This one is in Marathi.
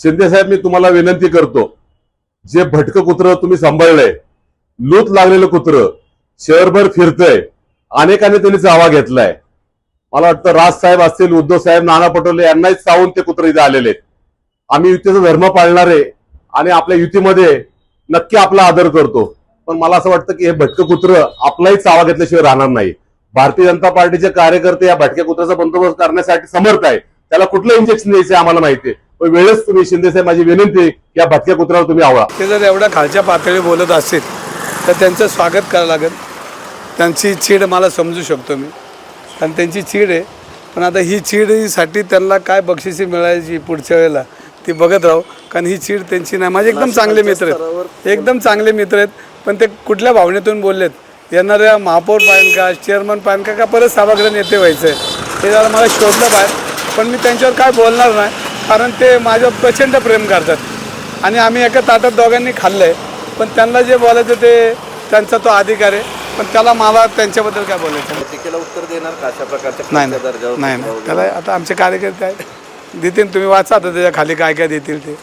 शिंदे साहेब मी तुम्हाला विनंती करतो जे भटकं कुत्र तुम्ही सांभाळलंय लूत लागलेलं कुत्र शहरभर फिरतंय अनेकांनी त्यांनी चावा घेतलाय. मला वाटतं राज साहेब असतील उद्धव साहेब नाना पटोले यांनाही चावून ते कुत्र इथे आलेले आम्ही युतीचा धर्म पाळणारे आणि आपल्या युतीमध्ये नक्की आपला आदर करतो. पण मला असं वाटतं की हे भटकं कुत्र आपलाही चावा घेतल्याशिवाय राहणार नाही. भारतीय जनता पार्टीचे कार्यकर्ते या भटक्या कुत्र्याचा बंदोबस्त करण्यासाठी समर्थ आहे त्याला कुठलं इंजेक्शन द्यायचं आम्हाला माहिती आहे. वेळेस तुम्ही शिंदे साहेब माझी विनंती या भटक्या कुत्र्यावर तुम्ही आवळा. ते जर एवढ्या खालच्या पातळी बोलत असतील तर त्यांचं स्वागत करावं लागेल. त्यांची चीड मला समजू शकतो मी. कारण त्यांची चीड आहे. पण आता ही चीडसाठी त्यांना काय बक्षिसी मिळायची पुढच्या वेळेला ती बघत राहू. कारण ही चीड त्यांची नाही. माझे एकदम चांगले मित्र आहेत. एकदम चांगले मित्र आहेत. पण ते कुठल्या भावनेतून बोललेत? येणाऱ्या महापौर का चेअरमन पाहिजे का का परत सभागृह नेते व्हायचं आहे हे जरा मला शोधलं बाहेर. पण मी त्यांच्यावर काय बोलणार नाही. कारण ते माझ्यावर प्रचंड प्रेम करतात. आणि आम्ही एका ताटात दोघांनी खाल्लं आहे पण त्यांना जे बोलायचं ते त्यांचा तो अधिकार आहे. पण त्याला मला त्यांच्याबद्दल काय बोलायचं. टीकेला उत्तर देणार का अशा प्रकारच्या नाही नाही नाही त्याला आता आमचे कार्यकर्ते आहेत. देतील तुम्ही वाचा आता त्याच्याखाली काय काय देतील ते.